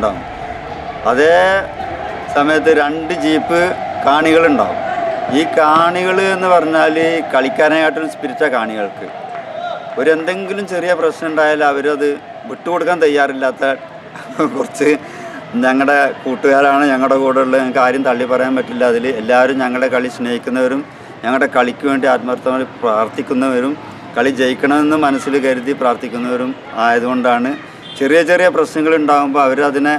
ഉണ്ടാവും. അതേ സമയത്ത് രണ്ട് ജീപ്പ് കാണികളുണ്ടാവും. ഈ കാണികൾ എന്ന് പറഞ്ഞാൽ കളിക്കാനായിട്ടുള്ള സ്പിരിറ്റാണ് കാണികൾക്ക്. ഒരു എന്തെങ്കിലും ചെറിയ പ്രശ്നം ഉണ്ടായാൽ അവരത് വിട്ടുകൊടുക്കാൻ തയ്യാറില്ലാത്ത കുറച്ച് ഞങ്ങളുടെ കൂട്ടുകാരാണ് ഞങ്ങളുടെ കൂടെ ഉള്ള ഞങ്ങൾക്ക് ആരും തള്ളി പറയാൻ പറ്റില്ല. അതിൽ എല്ലാവരും ഞങ്ങളുടെ കളി സ്നേഹിക്കുന്നവരും ഞങ്ങളുടെ കളിക്ക് വേണ്ടി ആത്മാർത്ഥമായി പ്രാർത്ഥിക്കുന്നവരും കളി ജയിക്കണമെന്ന് മനസ്സിൽ കരുതി പ്രാർത്ഥിക്കുന്നവരും ആയതുകൊണ്ടാണ് ചെറിയ ചെറിയ പ്രശ്നങ്ങൾ ഉണ്ടാകുമ്പോൾ അവരതിനെ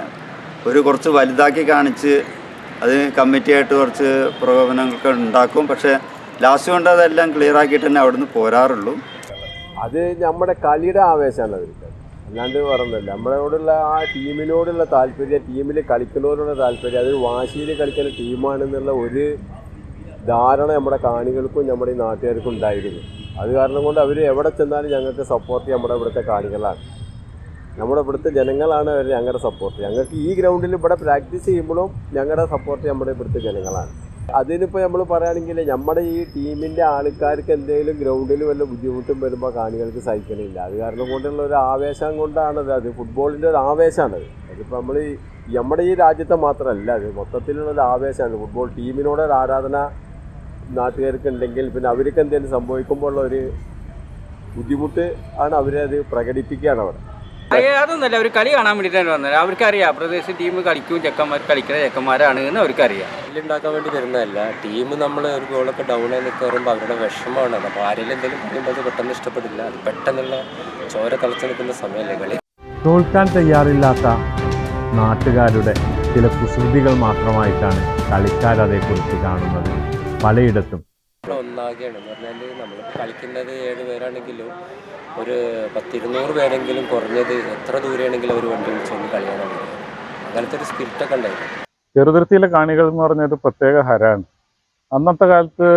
ഒരു കുറച്ച് വലുതാക്കി കാണിച്ച് അത് കമ്മിറ്റിയായിട്ട് കുറച്ച് പ്രകോപനങ്ങളൊക്കെ ഉണ്ടാക്കും. പക്ഷേ ലാസ്റ്റ് കൊണ്ട് അതെല്ലാം ക്ലിയർ ആക്കിയിട്ട് തന്നെ അവിടുന്ന് പോരാറുള്ളൂ. അത് നമ്മുടെ കളിയുടെ ആവേശമാണ് അവർക്ക് അല്ലാണ്ട് പറഞ്ഞില്ല നമ്മളോടുള്ള ആ ടീമിനോടുള്ള താല്പര്യം ടീമിൽ കളിക്കുന്നവരോടുള്ള താല്പര്യം അത് വാശിയിൽ കളിക്കുന്ന ടീമാണെന്നുള്ള ഒരു ധാരണ നമ്മുടെ കാണികൾക്കും നമ്മുടെ ഈ നാട്ടുകാർക്കും ഉണ്ടായിരുന്നു. അത് കാരണം കൊണ്ട് അവർ എവിടെ ചെന്നാലും ഞങ്ങൾക്ക് സപ്പോർട്ട് നമ്മുടെ ഇവിടുത്തെ കാണികളാണ്. നമ്മുടെ ഇവിടുത്തെ ജനങ്ങളാണ് ഞങ്ങളുടെ സപ്പോർട്ട് ഞങ്ങൾക്ക് ഈ ഗ്രൗണ്ടിൽ ഇവിടെ പ്രാക്ടീസ് ചെയ്യുമ്പോഴും ഞങ്ങളുടെ സപ്പോർട്ട് നമ്മുടെ ഇവിടുത്തെ ജനങ്ങളാണ്. അതിനിപ്പോൾ നമ്മൾ പറയുകയാണെങ്കിൽ നമ്മുടെ ഈ ടീമിന്റെ ആൾക്കാർക്ക് എന്തെങ്കിലും ഗ്രൗണ്ടിൽ വല്ല ബുദ്ധിമുട്ടും വരുമ്പോൾ കാണികൾക്ക് സഹിക്കണില്ല. അത് കാരണം കൊണ്ടുള്ള ഒരു ആവേശം കൊണ്ടാണത്. അത് ഫുട്ബോളിന്റെ ഒരു ആവേശമാണ് അതിപ്പോൾ നമ്മൾ ഈ നമ്മുടെ ഈ രാജ്യത്തെ മാത്രമല്ല അത് മൊത്തത്തിലുള്ള ഒരു ആവേശമാണ് ഫുട്ബോൾ ടീമിനോട് ഒരു ആരാധന നാട്ടുകാർക്ക് ഉണ്ടെങ്കിൽ പിന്നെ അവർക്ക് എന്തെങ്കിലും സംഭവിക്കുമ്പോഴുള്ള ഒരു ബുദ്ധിമുട്ട് ആണ് അവരത് പ്രകടിപ്പിക്കുകയാണ് അവിടെ. അതൊന്നുമല്ല. അവർ കളി കാണാൻ വേണ്ടിയിട്ടാണ് വന്നത്. അവർക്കറിയാം. പ്രദേശം ടീം കളിക്കും ചെക്കന്മാർ കളിക്കുന്ന ചെക്കന്മാരാണ് എന്ന് അവർക്കറിയാം. ഉണ്ടാക്കാൻ വേണ്ടി വരുന്നതല്ല ടീം നമ്മൾ ഒരു ഗോളൊക്കെ ഡൗൺ ആയി നിൽക്കുമ്പോൾ അവരുടെ വിഷമമാണ്. അപ്പോൾ ആരെങ്കിലും എന്തെങ്കിലും പറയുമ്പോൾ അത് പെട്ടെന്ന് ഇഷ്ടപ്പെടില്ല. അത് പെട്ടെന്നുള്ള ചോര തിളച്ച് നിൽക്കുന്ന സമയമല്ലേ കളി? തോൽക്കാൻ തയ്യാറില്ലാത്ത നാട്ടുകാരുടെ ചില കുസൃതികൾ മാത്രമായിട്ടാണ് കളിക്കാരതേക്കുറിച്ച് കാണുന്നത്. പലയിടത്തും. ഒന്നാകെയാണ്. എന്ന് പറഞ്ഞാൽ നമ്മൾ കളിക്കുന്നത് ഏഴ് പേരാണെങ്കിലും ഒരു പത്തിരുന്നൂറ് പേരെങ്കിലും കുറഞ്ഞത് എത്ര ദൂരെയാണെങ്കിലും അവർ വണ്ടി വിളിച്ചൊന്ന് കളിയാണോ അങ്ങനത്തെ ഒരു സ്പിരിറ്റൊക്കെ ഉണ്ടായിരുന്നു. ചെറുതിരുത്തിയിലെ കാണികൾ എന്ന് പറഞ്ഞൊരു പ്രത്യേക ഹരാണ്. അന്നത്തെ കാലത്ത്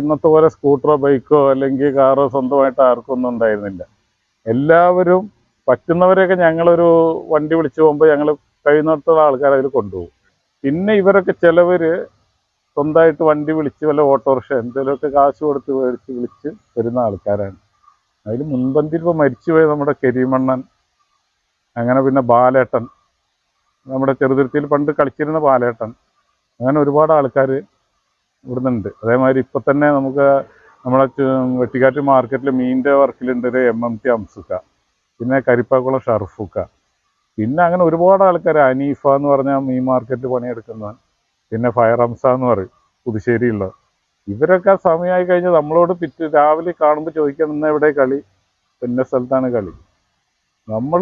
ഇന്നത്തെ പോലെ സ്കൂട്ടറോ ബൈക്കോ അല്ലെങ്കിൽ കാറോ സ്വന്തമായിട്ട് ആർക്കും ഒന്നും ഉണ്ടായിരുന്നില്ല. എല്ലാവരും പറ്റുന്നവരെയൊക്കെ ഞങ്ങളൊരു വണ്ടി വിളിച്ചു പോകുമ്പോൾ ഞങ്ങൾ കഴിയുന്നിടത്തുള്ള ആൾക്കാരെ അതിൽ കൊണ്ടുപോകും. പിന്നെ ഇവരൊക്കെ ചിലവർ സ്വന്തമായിട്ട് വണ്ടി വിളിച്ച് വല്ല ഓട്ടോറിക്ഷ എന്തെങ്കിലുമൊക്കെ കാശ് കൊടുത്ത് മേടിച്ച് വിളിച്ച് വരുന്ന ആൾക്കാരാണ്. അതിൽ മുൻപന്തിയിൽ ഇപ്പോൾ മരിച്ചുപോയ നമ്മുടെ കരിമണ്ണൻ അങ്ങനെ പിന്നെ ബാലേട്ടൻ നമ്മുടെ ചെറുതിരുത്തിയിൽ പണ്ട് കളിച്ചിരുന്ന ബാലേട്ടൻ അങ്ങനെ ഒരുപാട് ആൾക്കാർ ഇവിടുന്ന് ഉണ്ട് അതേമാതിരി ഇപ്പം തന്നെ നമുക്ക് നമ്മളെ വെട്ടിക്കാറ്റ് മാർക്കറ്റിൽ മീനിന്റെ വർക്കിലുണ്ട് ഒരു എം എം ടി അംസുക്ക പിന്നെ കരിപ്പാക്കുളം ഷർഫുക്ക പിന്നെ അങ്ങനെ ഒരുപാട് ആൾക്കാർ അനീഫ എന്ന് പറഞ്ഞാൽ മീൻ മാർക്കറ്റിൽ പണിയെടുക്കുന്നവൻ പിന്നെ ഫയർ ഹംസ എന്ന് പറയും പുതുശ്ശേരിയുള്ള ഇവരൊക്കെ സമയമായി കഴിഞ്ഞാൽ നമ്മളോട് പിറ്റ് രാവിലെ കാണുമ്പോൾ ചോദിക്കണം എവിടെ കളി? പിന്നെ സ്ഥലത്താണ് കളി. നമ്മൾ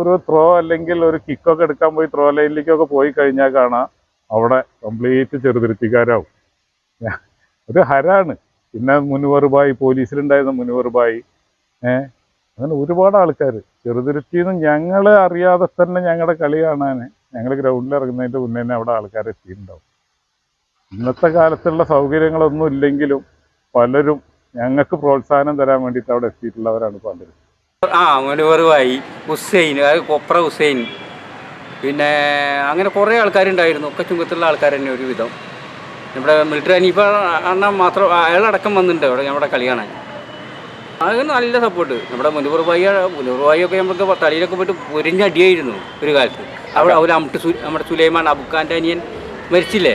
ഒരു ത്രോ അല്ലെങ്കിൽ ഒരു കിക്കൊക്കെ എടുക്കാൻ പോയി ത്രോ ലൈനിലേക്കൊക്കെ പോയി കഴിഞ്ഞാൽ കാണാം അവിടെ കംപ്ലീറ്റ് ചെറുതിരുത്തിക്കാരാവും. ഒരു ഹരാണ്. പിന്നെ മുനുവറുബായി പോലീസിലുണ്ടായിരുന്ന മുനുവറുബായി ഏഹ് അങ്ങനെ ഒരുപാട് ആൾക്കാർ ചെറുതിരുത്തിന്ന് ഞങ്ങൾ അറിയാതെ തന്നെ ഞങ്ങളുടെ കളി കാണാൻ ഞങ്ങൾ ഗ്രൗണ്ടിൽ ഇറങ്ങുന്നതിന്റെ മുന്നേ തന്നെ അവിടെ ആൾക്കാർ എത്തിയിട്ടുണ്ടാവും. ഇന്നത്തെ കാലത്തുള്ള സൗകര്യങ്ങളൊന്നും ഇല്ലെങ്കിലും പലരും ഞങ്ങൾക്ക് പ്രോത്സാഹനം തരാൻ വേണ്ടിയിട്ട് അവിടെ എത്തിയിട്ടുള്ളവരാണ് പലരും ആ മുനുവറുവായി ഹുസൈൻ അതായത് കൊപ്ര ഹുസൈൻ. പിന്നെ അങ്ങനെ കുറേ ആൾക്കാരുണ്ടായിരുന്നു. ഒക്കെ ചുങ്കത്തുള്ള ആൾക്കാർ തന്നെ ഒരുവിധം. നമ്മുടെ മിലിറ്ററി അനീഫ അണ്ണ മാത്രം അയാളടക്കം വന്നിട്ടുണ്ട് അവിടെ നമ്മുടെ കളി കാണാൻ. നല്ല സപ്പോർട്ട് നമ്മുടെ മുനുപുറബായി മുനുപുറബായി ഒക്കെ നമുക്ക് തലയിലൊക്കെ പോയിട്ട് പൊരിഞ്ഞടിയായിരുന്നു ഒരു കാലത്ത്. അവിടെ അവർ നമ്മുടെ സുലൈമാൻ അബുഖാന്റെ അനിയൻ മരിച്ചില്ലേ?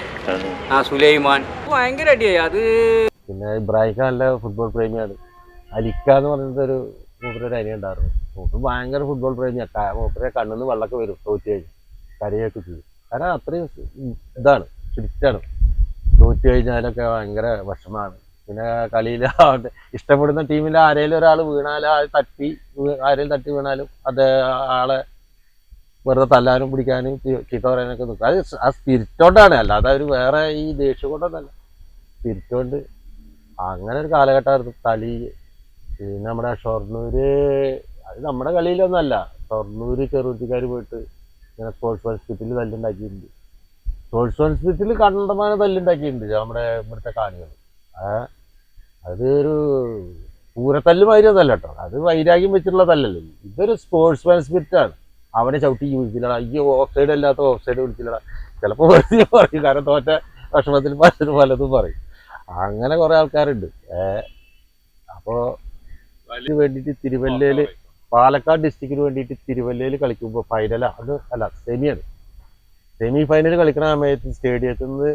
ആ സുലൈമാൻ. ഭയങ്കര അടിയായി. അത് പിന്നെ ഇബ്രാഹിം നല്ല ഫുട്ബോൾ പ്രേമിയാണ്. അലിക്ക എന്ന് പറഞ്ഞിട്ട് ഒരു മൂപ്പരൊരു അനിയ ഉണ്ടായിരുന്നു. മൂപ്പർ ഭയങ്കര ഫുട്ബോൾ പ്രേമിയാണ് മൂപ്പരെ കണ്ണിന്ന് വെള്ളമൊക്കെ വരും. തോറ്റ് കഴിഞ്ഞ്. കരയൊക്കെ ചെയ്യും. കാരണം അത്രയും ഇതാണ്. സ്ട്രിക്റ്റാണ് തോറ്റ് കഴിഞ്ഞാലൊക്കെ ഭയങ്കര വിഷമാണ് പിന്നെ കളിയിൽ ഇഷ്ടപ്പെടുന്ന ടീമിൽ ആരെങ്കിലും ഒരാൾ വീണാലും ആ തട്ടി ആരെങ്കിലും തട്ടി വീണാലും അത് ആളെ വെറുതെ തല്ലാനും പിടിക്കാനും ചീത്ത പറയാനൊക്കെ നിൽക്കും അത് ആ സ്പിരിറ്റ് കൊണ്ടാണ് അല്ലാതെ ഒരു വേറെ ഈ ദേഷ്യം കൊണ്ടൊന്നല്ല സ്പിരിറ്റ് കൊണ്ട് അങ്ങനെ ഒരു കാലഘട്ടമായിരുന്നു. കളി പിന്നെ നമ്മുടെ ഷൊർണൂര് അത് നമ്മുടെ കളിയിലൊന്നല്ല. ഷൊർണൂര് ചെറുപ്പക്കാർ പോയിട്ട് ഇങ്ങനെ സ്പോർട്സ് ഹോസ്പിറ്റലിൽ തല്ലുണ്ടാക്കിയിട്ടുണ്ട്. സ്പോർട്സ് ഹോസ്പിറ്റലിൽ കണ്ടമാനം തല്ലുണ്ടാക്കിയിട്ടുണ്ട്. നമ്മുടെ ഇവിടുത്തെ കാണികൾ അത് ഒരു പൂരത്തല്ല് മാതിരി കേട്ടോ. അത് വൈരാഗ്യം വെച്ചിട്ടുള്ള തല്ലല്ലോ. ഇതൊരു സ്പോർട്സ് മാൻ സ്പിരിറ്റാണ്. അവനെ ചവിട്ടി വിളിച്ചില്ലടാ ഈ ഓഫ് സൈഡ് അല്ലാത്ത ഓഫ് സൈഡ് വിളിച്ചില്ലടാ ചിലപ്പോൾ പറയും. കാരണം തോറ്റ ഭക്ഷണത്തിൽ പലരും പലതും പറയും. അങ്ങനെ കുറെ ആൾക്കാരുണ്ട്. ഏ അപ്പോ അതിന് വേണ്ടിയിട്ട് തിരുവല്ലയിൽ പാലക്കാട് ഡിസ്ട്രിക്റ്റിന് വേണ്ടിയിട്ട് തിരുവല്ലയിൽ കളിക്കുമ്പോൾ ഫൈനലാ അത് അല്ല സെമിയാണ് സെമി ഫൈനൽ കളിക്കുന്ന സമയത്ത് സ്റ്റേഡിയത്തിൽ നിന്ന്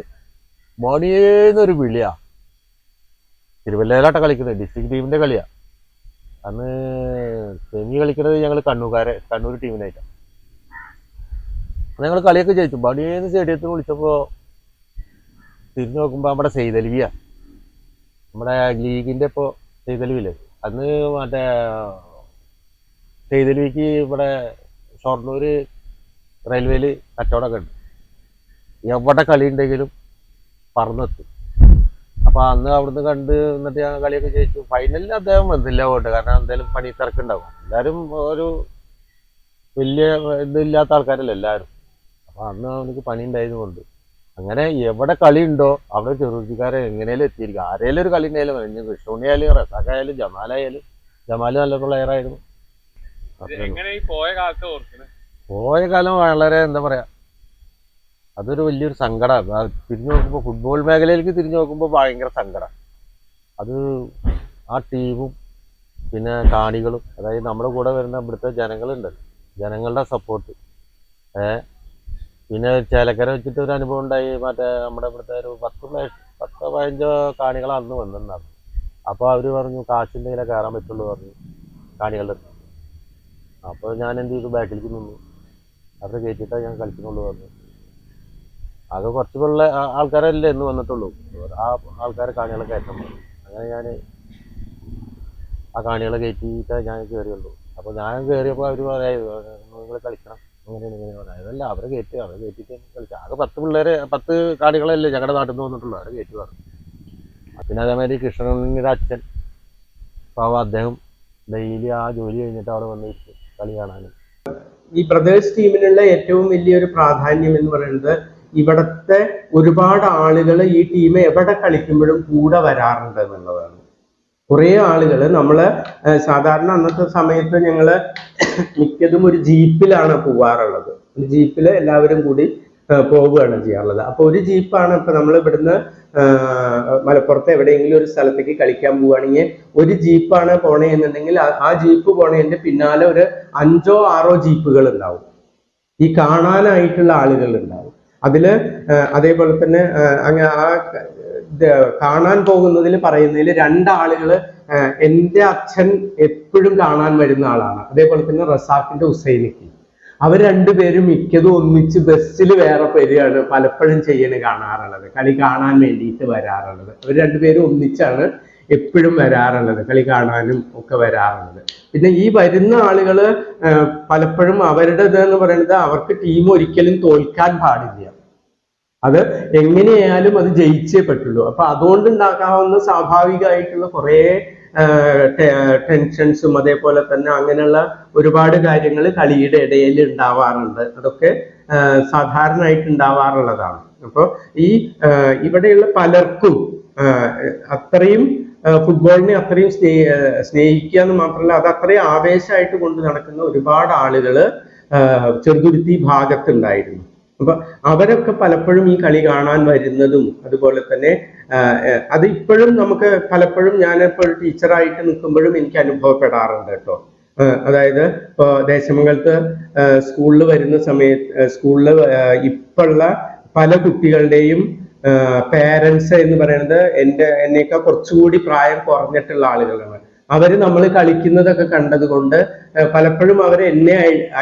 മോണിയേന്നൊരു വിളിയാ. തിരുവല്ലയിലാട്ടാ കളിക്കുന്നത്. ഡിസ്ട്രിക്ട് ടീമിന്റെ കളിയാ. അന്ന് സെമി കളിക്കുന്നത് ഞങ്ങൾ കണ്ണൂക്കാരെ കണ്ണൂർ ടീമിനായിട്ടാണ് ഞങ്ങൾ കളിയൊക്കെ ജയിച്ചു. ബണിയേന്ന് സ്റ്റേഡിയത്തിൽ വിളിച്ചപ്പോൾ തിരിഞ്ഞു നോക്കുമ്പോൾ നമ്മുടെ സെയ്തലിവിയ നമ്മുടെ ലീഗിന്റെ ഇപ്പോൾ സെയ്തലിവില്ലേ അന്ന് മറ്റേ സെയ്തലിവിക്ക് ഇവിടെ ഷൊർണൂർ റെയിൽവേയിൽ കച്ചവടമൊക്കെ ഉണ്ട്. എവിടെ കളി ഉണ്ടെങ്കിലും പറന്നെത്തും. അപ്പൊ അന്ന് അവിടുന്ന് കണ്ട് എന്നിട്ട് ഞാൻ കളിയൊക്കെ ജയിച്ചു. ഫൈനലിൽ അദ്ദേഹം വന്നില്ല പോയിട്ട് കാരണം എന്തായാലും പണി തിരക്കുണ്ടാവും. എല്ലാവരും ഒരു വലിയ ഇതില്ലാത്ത ആൾക്കാരല്ല എല്ലാവരും അപ്പൊ അന്ന് അവനക്ക് പണി ഉണ്ടായതുകൊണ്ട് അങ്ങനെ എവിടെ കളി ഉണ്ടോ അവിടെ ചെറുപ്പക്കാരെ എങ്ങനെയാലും എത്തിയിരിക്കും. ആരേലും ഒരു കളി ഉണ്ടായാലും മതി. ആയാലും റസാഖ് ആയാലും ജമാലായാലും ജമാൽ നല്ല പ്ലെയർ ആയിരുന്നു. പോയ കാലം വളരെ എന്താ പറയാ അതൊരു വലിയൊരു സങ്കടമാണ് തിരിഞ്ഞു നോക്കുമ്പോൾ ഫുട്ബോൾ മേഖലയിലേക്ക് തിരിഞ്ഞു നോക്കുമ്പോൾ ഭയങ്കര സങ്കടം. അത് ആ ടീമും പിന്നെ കാണികളും അതായത് നമ്മുടെ കൂടെ വരുന്ന ഇവിടുത്തെ ജനങ്ങളുണ്ടല്ലോ ജനങ്ങളുടെ സപ്പോർട്ട് പിന്നെ ചേലക്കര വെച്ചിട്ട് ഒരു അനുഭവം ഉണ്ടായി. മറ്റേ നമ്മുടെ ഇവിടുത്തെ ഒരു പത്ത് പത്തോ പതിനഞ്ചോ കാണികൾ അന്ന് അപ്പോൾ അവർ പറഞ്ഞു കാശുണ്ടെങ്കിലേ കയറാൻ പറ്റുള്ളൂ പറഞ്ഞു കാണികളുടെ അപ്പോൾ ഞാൻ എന്ത് ചെയ്തു? ബാക്കിലേക്ക് നിന്നു. അവരെ കയറ്റിയിട്ടാണ് ഞാൻ കളിക്കുന്നുള്ളൂ പറഞ്ഞു. ആകെ കുറച്ച് പിള്ള ആൾക്കാരല്ലേ എന്ന് വന്നിട്ടുള്ളൂ. ആ ആൾക്കാരെ കാണികളെ കയറ്റാൻ പറഞ്ഞു അങ്ങനെ ഞാൻ ആ കാണികളെ കയറ്റിയിട്ട് ഞാൻ കയറിയുള്ളൂ അപ്പോൾ ഞാൻ കയറിയപ്പോൾ അവർ പറയുന്നത് നിങ്ങൾ കളിക്കണം. അങ്ങനെയാണ് ഇങ്ങനെ പറയാം അതല്ല അവരെ കയറ്റി അവരെ കയറ്റിയിട്ട് കളിച്ചു ആകെ പത്ത് പിള്ളേരെ പത്ത് കാണികളല്ലേ ഞങ്ങളുടെ നാട്ടിൽ നിന്ന് വന്നിട്ടുള്ളൂ. അവരെ കയറ്റി പറഞ്ഞു പിന്നെ അതേമാതിരി കൃഷ്ണനുണ്ണിയുടെ അച്ഛൻ. അപ്പോൾ അദ്ദേഹം ഡെയിലി ആ ജോലി കഴിഞ്ഞിട്ട് അവിടെ വന്നിട്ട് കളി കാണാനും ഈ ബ്രദേഴ്സ് ടീമിനുള്ള ഏറ്റവും വലിയൊരു പ്രാധാന്യം എന്ന് പറയുന്നത് ഇവിടുത്തെ ഒരുപാട് ആളുകൾ ഈ ടീം എവിടെ കളിക്കുമ്പോഴും കൂടെ വരാറുണ്ട് എന്നുള്ളതാണ്. കുറേ ആളുകൾ നമ്മൾ സാധാരണ അന്നത്തെ സമയത്ത് ഞങ്ങൾ മിക്കതും ഒരു ജീപ്പിലാണ് പോവാറുള്ളത്. ഒരു ജീപ്പിൽ എല്ലാവരും കൂടി പോവുകയാണ് ചെയ്യാറുള്ളത്. അപ്പോൾ ഒരു ജീപ്പാണ് ഇപ്പൊ നമ്മൾ ഇവിടുന്ന് മലപ്പുറത്ത് എവിടെയെങ്കിലും ഒരു സ്ഥലത്തേക്ക് കളിക്കാൻ പോവുകയാണെങ്കിൽ ഒരു ജീപ്പാണ് പോണേ എന്നുണ്ടെങ്കിൽ ആ ജീപ്പ് പോണേന്റെ പിന്നാലെ ഒരു അഞ്ചോ ആറോ ജീപ്പുകൾ ഉണ്ടാവും. ഈ കാണാനായിട്ടുള്ള ആളുകൾ ഉണ്ടാവും. അതിൽ ആ, അതേപോലെ തന്നെ അങ്ങ് ആ കാണാൻ പോകുന്നതിൽ പറയുന്നതിൽ രണ്ടാളുകൾ ആ, എന്റെ അച്ഛൻ എപ്പോഴും കാണാൻ വരുന്ന ആളാണ്. അതേപോലെ തന്നെ റസാഖിന്റെ ഹുസൈനിക്ക്. അവർ രണ്ടുപേരും മിക്കതും ഒന്നിച്ച് ബസ്സിൽ വേറെ പേരെയാണ് പലപ്പോഴും ചെയ്യണ് കാണാറുള്ളത്. കളി കാണാൻ വേണ്ടിയിട്ട് വരാറുള്ളത്. അവർ രണ്ടുപേരും ഒന്നിച്ചാണ് എപ്പോഴും വരാറുള്ളത്. കളി കാണാനും ഒക്കെ വരാറുള്ളത്. പിന്നെ ഈ വരുന്ന ആളുകൾ ആ, പലപ്പോഴും അവരുടേത് എന്ന് പറയുന്നത് അവർക്ക് ടീം ഒരിക്കലും തോൽക്കാൻ പാടില്ല. അത് എങ്ങനെയായാലും അത് ജയിച്ചേ പറ്റുള്ളൂ. അപ്പൊ അതുകൊണ്ട് ഉണ്ടാക്കാവുന്ന സ്വാഭാവികമായിട്ടുള്ള കുറേ ടെൻഷൻസും അതേപോലെ തന്നെ അങ്ങനെയുള്ള ഒരുപാട് കാര്യങ്ങൾ കളിയുടെ ഇടയിൽ ഉണ്ടാവാറുണ്ട്. അതൊക്കെ സാധാരണ ആയിട്ട് ഉണ്ടാവാറുള്ളതാണ്. അപ്പോൾ ഈ ഇവിടെയുള്ള പലർക്കും അത്രയും ഫുട്ബോളിനെ അത്രയും സ്നേ സ്നേഹിക്കുക എന്ന് മാത്രമല്ല അത് അത്രയും ആവേശമായിട്ട് കൊണ്ട് നടക്കുന്ന ഒരുപാട് ആളുകൾ ചെറുതുരുത്തി ഭാഗത്തുണ്ടായിരുന്നു. അപ്പൊ അവരൊക്കെ പലപ്പോഴും ഈ കളി കാണാൻ വരുന്നതും അതുപോലെ തന്നെ അത് ഇപ്പോഴും നമുക്ക് പലപ്പോഴും ഞാൻ ഞാനിപ്പോൾ ടീച്ചറായിട്ട് നിൽക്കുമ്പോഴും എനിക്ക് അനുഭവപ്പെടാറുണ്ട് കേട്ടോ. അതായത് ഇപ്പോൾ ദേശമംഗലത്ത് സ്കൂളിൽ വരുന്ന സമയത്ത് സ്കൂളിൽ ഇപ്പോഴുള്ള പല കുട്ടികളുടെയും പേരൻസ് എന്ന് പറയുന്നത് എന്റെ എന്നേക്കാൾ കുറച്ചുകൂടി പ്രായം കുറഞ്ഞിട്ടുള്ള ആളുകളാണ്. അവർ നമ്മൾ കളിക്കുന്നതൊക്കെ കണ്ടത് കൊണ്ട് ഏഹ് പലപ്പോഴും അവർ എന്നെ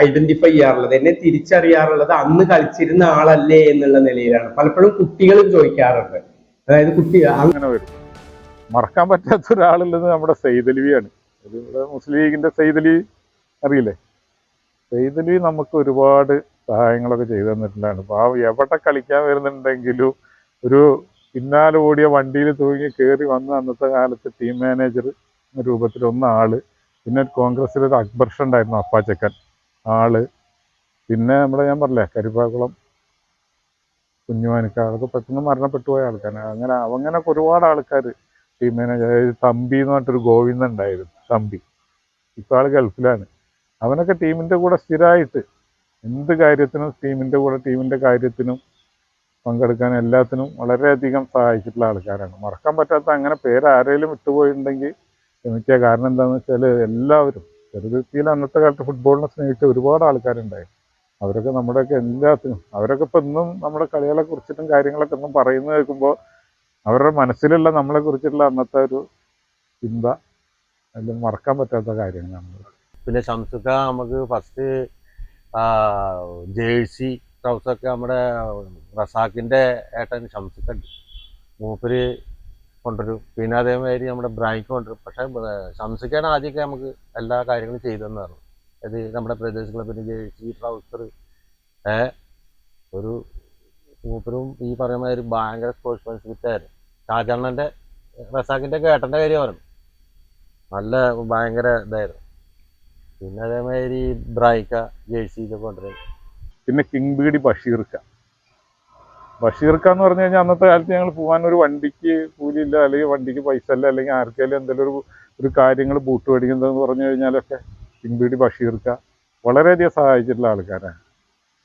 ഐഡന്റിഫൈ ചെയ്യാറുള്ളത് എന്നെ തിരിച്ചറിയാറുള്ളത് അന്ന് കളിച്ചിരുന്ന ആളല്ലേ എന്നുള്ള നിലയിലാണ്. പലപ്പോഴും കുട്ടികളും ചോദിക്കാറുണ്ട്. അതായത് കുട്ടി അങ്ങനെ വരും. മറക്കാൻ പറ്റാത്ത ഒരാളുള്ളത് നമ്മുടെ സെയ്തലിവിയാണ് മുസ്ലിം ലീഗിന്റെ സെയ്തലി അറിയില്ലേ? സെയ്തലി നമുക്ക് ഒരുപാട് സഹായങ്ങളൊക്കെ ചെയ്തു തന്നിട്ടുണ്ടാണ് ആ എവിടെ കളിക്കാൻ വരുന്നുണ്ടെങ്കിലും ഒരു പിന്നാലെ ഓടിയ വണ്ടിയിൽ തൂങ്ങി കയറി വന്ന അന്നത്തെ കാലത്ത് ടീം മാനേജർ രൂപത്തിൽ ഒന്ന് ആൾ. പിന്നെ കോൺഗ്രസ്സിൽ ഒരു അക്ബർഷ ഉണ്ടായിരുന്നു അപ്പാച്ചക്കൻ ആൾ. പിന്നെ നമ്മുടെ ഞാൻ പറഞ്ഞില്ലേ കരിപ്പാക്കുളം കുഞ്ഞുമാനിക്ക അതൊക്കെ പെട്ടെന്ന് മരണപ്പെട്ടു പോയ ആൾക്കാർ അങ്ങനെ അങ്ങനെ ഒരുപാട് ആൾക്കാർ ടീം മാനേജർ അതായത് തമ്പി എന്ന് പറഞ്ഞിട്ടൊരു ഗോവിന്ദൻ ഉണ്ടായിരുന്നു തമ്പി. ഇപ്പോൾ ആൾ ഗൾഫിലാണ്. അവനൊക്കെ ടീമിന്റെ കൂടെ സ്ഥിരമായിട്ട് എന്ത് കാര്യത്തിനും ടീമിന്റെ കൂടെ ടീമിന്റെ കാര്യത്തിനും പങ്കെടുക്കാൻ എല്ലാത്തിനും വളരെയധികം സഹായിച്ചിട്ടുള്ള ആൾക്കാരാണ്. മറക്കാൻ പറ്റാത്ത അങ്ങനെ പേര് ആരെങ്കിലും വിട്ടുപോയിട്ടുണ്ടെങ്കിൽ ക്ഷമിക്കുക കാരണം എന്താണെന്ന് വെച്ചാൽ എല്ലാവരും ചെറുതിൽ അന്നത്തെ കാലത്ത് ഫുട്ബോളിനെ സ്നേഹിച്ച ഒരുപാട് ആൾക്കാരുണ്ടായി. അവരൊക്കെ നമ്മുടെയൊക്കെ എല്ലാത്തിനും അവരൊക്കെ ഇപ്പം ഇന്നും നമ്മുടെ കളികളെ കുറിച്ചിട്ടും കാര്യങ്ങളൊക്കെ ഒന്നും പറയുന്നത് കേൾക്കുമ്പോൾ അവരുടെ മനസ്സിലുള്ള നമ്മളെ കുറിച്ചിട്ടുള്ള അന്നത്തെ ഒരു ചിന്ത അല്ലെങ്കിൽ മറക്കാൻ പറ്റാത്ത കാര്യങ്ങളാണ്. പിന്നെ ശംസുക്ക നമുക്ക് ഫസ്റ്റ് ജേഴ്സി ട്രൗസൊക്കെ നമ്മുടെ റസാക്കിന്റെ ഏട്ടൻ ശംസുക്കുണ്ട് മൂപ്പര് കൊണ്ടുവരും. പിന്നെ അതേമാതിരി നമ്മുടെ ബ്രാങ്ക് കൊണ്ടുവരും. പക്ഷേ ശംസിക്കാണ് ആദ്യമൊക്കെ നമുക്ക് എല്ലാ കാര്യങ്ങളും ചെയ്തു തന്നായിരുന്നു അത് നമ്മുടെ പ്രദേശ ക്ലബിന്റെ ജേഴ്സി ട്രൗസർ ഒരു മൂപ്പരും ഈ പറയുന്ന ഒരു ഭയങ്കര സ്പോർട്സ്മാൻ സ്പിരിറ്റായിരുന്നു ഷാജാണ്ണന്റെ റസാഖിന്റെ കേട്ടന്റെ കാര്യം പറഞ്ഞു. നല്ല ഭയങ്കര ഇതായിരുന്നു. പിന്നെ അതേമാതിരി ബ്രൈക്ക ജേഴ്സി ഇതൊക്കെ കൊണ്ടുവരും. പിന്നെ കിങ് ബീഡി ബഷീർക്ക. ബഷീർക്ക എന്ന് പറഞ്ഞു കഴിഞ്ഞാൽ അന്നത്തെ കാലത്ത് ഞങ്ങൾ പോകാൻ ഒരു വണ്ടിക്ക് കൂലിയില്ല അല്ലെങ്കിൽ വണ്ടിക്ക് പൈസ ഇല്ല അല്ലെങ്കിൽ ആർക്കെങ്കിലും എന്തെങ്കിലും ഒരു ഒരു കാര്യങ്ങൾ ബൂട്ട് മേടിക്കുന്നതെന്ന് പറഞ്ഞു കഴിഞ്ഞാലൊക്കെ പിൻപീടി ബഷീർക്ക വളരെയധികം സഹായിച്ചിട്ടുള്ള ആൾക്കാരാണ്.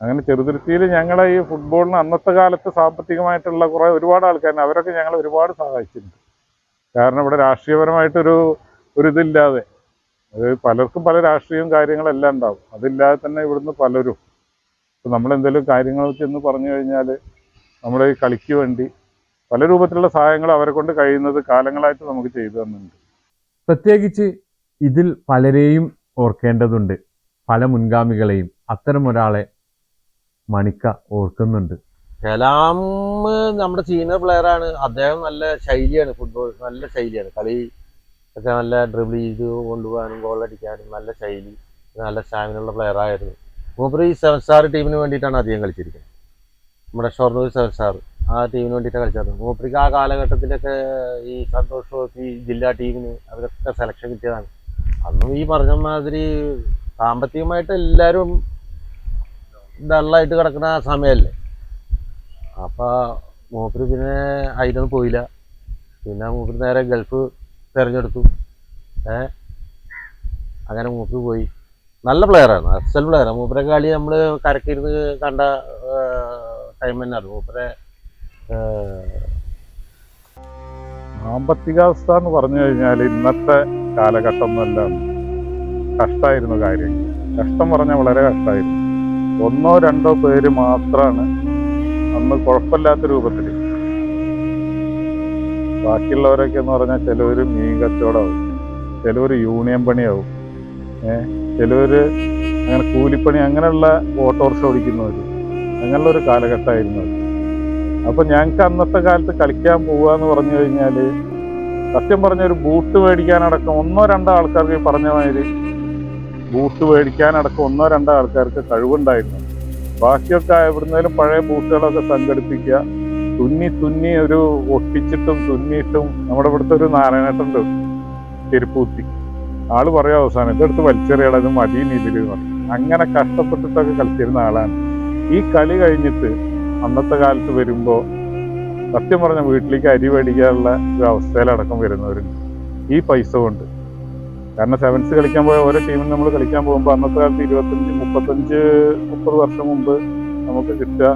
അങ്ങനെ ചെറുതുരുത്തിയിൽ ഞങ്ങളെ ഈ ഫുട്ബോളിന് അന്നത്തെ കാലത്ത് സാമ്പത്തികമായിട്ടുള്ള കുറേ ഒരുപാട് ആൾക്കാരുണ്ട്. അവരൊക്കെ ഞങ്ങളെ ഒരുപാട് സഹായിച്ചിട്ടുണ്ട്. കാരണം ഇവിടെ രാഷ്ട്രീയപരമായിട്ടൊരു ഒരു ഇതില്ലാതെ അത് പലർക്കും പല രാഷ്ട്രീയവും കാര്യങ്ങളെല്ലാം ഉണ്ടാവും. അതില്ലാതെ തന്നെ ഇവിടുന്ന് പലരും. ഇപ്പം നമ്മളെന്തെങ്കിലും കാര്യങ്ങൾ ചെന്ന് പറഞ്ഞു കഴിഞ്ഞാൽ നമ്മുടെ ഈ കളിക്ക് വേണ്ടി പല രൂപത്തിലുള്ള സഹായങ്ങൾ അവരെ കൊണ്ട് കഴിയുന്നത് കാലങ്ങളായിട്ട് നമുക്ക് ചെയ്തു തന്നിട്ടുണ്ട്. പ്രത്യേകിച്ച് ഇതിൽ പലരെയും ഓർക്കേണ്ടതുണ്ട്. പല മുൻഗാമികളെയും അത്തരം ഒരാളെ മണിക്ക ഓർക്കുന്നുണ്ട്. കലാം നമ്മുടെ സീനിയർ ആണ്. അദ്ദേഹം നല്ല ശൈലിയാണ് ഫുട്ബോൾ നല്ല ശൈലിയാണ്. കളി ഒക്കെ നല്ല ഡ്രിബിൾ ചെയ്ത് കൊണ്ടുപോകാനും ഗോൾ അടിക്കാനും നല്ല ശൈലി നല്ല സ്റ്റാമിനുള്ള പ്ലെയർ ആയിരുന്നു. മൂപ്പർ ഈ സെവൻ സ്റ്റാർ ടീമിന് വേണ്ടിയിട്ടാണ് അധികം കളിച്ചിരിക്കുന്നത്. നമ്മുടെ ഷൊർണൂർ സാർ സാർ ആ ടീമിന് വേണ്ടിയിട്ടാണ് കളിച്ചത്. മൂപ്പരിക്ക് ആ കാലഘട്ടത്തിലൊക്കെ ഈ സന്തോഷ് ട്രോഫി ജില്ലാ ടീമിന് അവരൊക്കെ സെലക്ഷൻ കിട്ടിയതാണ്. അന്നും ഈ പറഞ്ഞ മാതിരി സാമ്പത്തികമായിട്ട് എല്ലാവരും ഡള്ളായിട്ട് കിടക്കുന്ന സമയമല്ലേ അപ്പോൾ മൂപ്പര് പിന്നെ അതിനൊന്നും പോയില്ല. പിന്നെ മൂപ്പര് നേരെ ഗൾഫ് തിരഞ്ഞെടുത്തു. ഏ? അങ്ങനെ മൂപ്പര് പോയി. നല്ല പ്ലെയറാണ് അസൽ പ്ലെയറാണ് മൂപ്പരെ കളി നമ്മൾ കരക്കിരുന്ന് കണ്ട ടൈം തന്നെ തന്നെയാണ് മൂപ്പരെ സാമ്പത്തികാവസ്ഥ എന്ന് പറഞ്ഞു കഴിഞ്ഞാൽ ഇന്നത്തെ കാലഘട്ടം എന്നെല്ലാം കഷ്ടമായിരുന്നു കാര്യം കഷ്ടം പറഞ്ഞാൽ വളരെ കഷ്ടമായിരുന്നു ഒന്നോ രണ്ടോ പേര് മാത്രമാണ് അന്ന് കുഴപ്പമില്ലാത്ത രൂപത്തിൽ ബാക്കിയുള്ളവരൊക്കെ എന്ന് പറഞ്ഞാൽ ചിലവർ മീൻ കച്ചവടമാവും. ചിലവർ യൂണിയൻ പണിയാവും. ഏഹ് ചിലവർ അങ്ങനെ കൂലിപ്പണി അങ്ങനെയുള്ള ഓട്ടോറിക്ഷ ഓടിക്കുന്നവർ അങ്ങനെയുള്ള ഒരു കാലഘട്ടമായിരുന്നു അത്. അപ്പൊ ഞങ്ങൾക്ക് അന്നത്തെ കാലത്ത് കളിക്കാൻ പോവുക എന്ന് പറഞ്ഞു കഴിഞ്ഞാൽ സത്യം പറഞ്ഞ ഒരു ബൂട്ട് മേടിക്കാനടക്കം ഒന്നോ രണ്ടോ ആൾക്കാർക്ക് ഈ പറഞ്ഞ മാതിരി ബൂട്ട് മേടിക്കാനടക്കം ഒന്നോ രണ്ടോ ആൾക്കാർക്ക് കഴിവുണ്ടായിരുന്നു. ബാക്കിയൊക്കെ എവിടുന്നേലും പഴയ ബൂട്ടുകളൊക്കെ സംഘടിപ്പിക്കുക തുന്നി തുന്നി ഒരു ഒട്ടിച്ചിട്ടും തുന്നിയിട്ടും നമ്മുടെ ഇവിടുത്തെ ഒരു നാരായണേട്ടുണ്ട് തിരുപ്പൂത്തി. ആൾ പറയാം അവസാനം ഇതെടുത്ത് വലിച്ചെറിയണത് മതി ഇതിൽ അങ്ങനെ കഷ്ടപ്പെട്ടിട്ടൊക്കെ കളിച്ചിരുന്ന ആളാണ്. ഈ കളി കഴിഞ്ഞിട്ട് അന്നത്തെ കാലത്ത് വരുമ്പോൾ സത്യം പറഞ്ഞ വീട്ടിലേക്ക് അരി മേടിക്കാനുള്ള ഒരു അവസ്ഥയിലടക്കം വരുന്നവരുണ്ട് ഈ പൈസ കൊണ്ട്. കാരണം സെവൻസ് കളിക്കാൻ പോയ ഓരോ ടീമിൽ നമ്മൾ കളിക്കാൻ പോകുമ്പോൾ അന്നത്തെ കാലത്ത് ഇരുപത്തഞ്ച് മുപ്പത്തഞ്ച് മുപ്പത് വർഷം മുമ്പ് നമുക്ക് കിട്ടുക